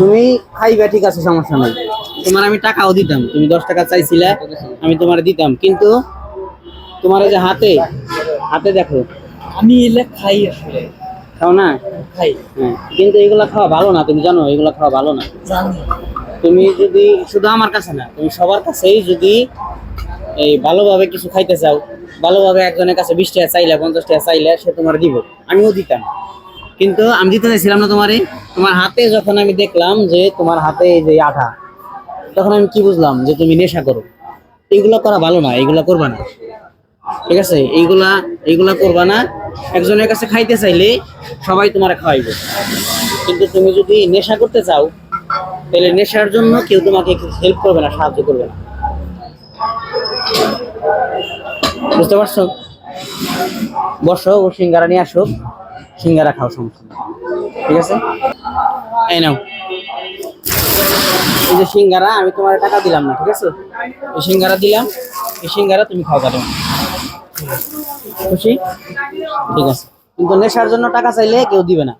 তুমি খাইবা ঠিক আছে সমস্যা নাই। তোমার আমি টাকাও দিতাম তুমি দশ টাকা চাইছিলে আমি তোমার দিতাম। কিন্তু তোমার যে হাতে হাতে দেখো আমি এলে খাই আসলে। খাও না? খাই। হ্যাঁ কিন্তু এগুলো খাওয়া ভালো না তুমি জানো এগুলো খাওয়া ভালো না। তুমি যদি শুধু আমার কাছে না তুমি সবার কাছেই যদি এই ভালোভাবে কিছু খাইতে চাও ভালোভাবে একজনের কাছে বিশ টাকা চাইলে পঞ্চাশ টাকা চাইলে সে তোমার দিব আমিও দিতাম। কিন্তু আমি দিতে চাইছিলাম না তোমারে তোমার হাতে যখন আমি দেখলাম যে তোমার হাতে যে আঠা, তখন আমি কি বুঝলাম যে তুমি নেশা করো? এইগুলা করা ভালো না এইগুলা করবা না। ঠিক আছে? এইগুলা এইগুলা করবা না। একজনের কাছে খাইতে চাইলে সবাই তোমার খাওয়াইবে। কিন্তু তুমি যদি নেশা করতে চাও, তাহলে নেশার জন্য কেউ তোমাকে হেল্প করবে না, সাহায্য করবে না। বুঝতে পারছ? বসো ও সিঙ্গারা নিয়ে আসো। সিঙ্গারা খাও সমস্যা ঠিক আছে? এই নাও। এই যে সিঙ্গারা, আমি তোমার টাকা দিলাম না, ঠিক আছে? এই সিঙ্গারা দিলাম, এই সিঙ্গারা তুমি খাও পারো খুশি? ঠিক আছে। কিন্তু নেশার জন্য টাকা চাইলে কেউ দিবে না।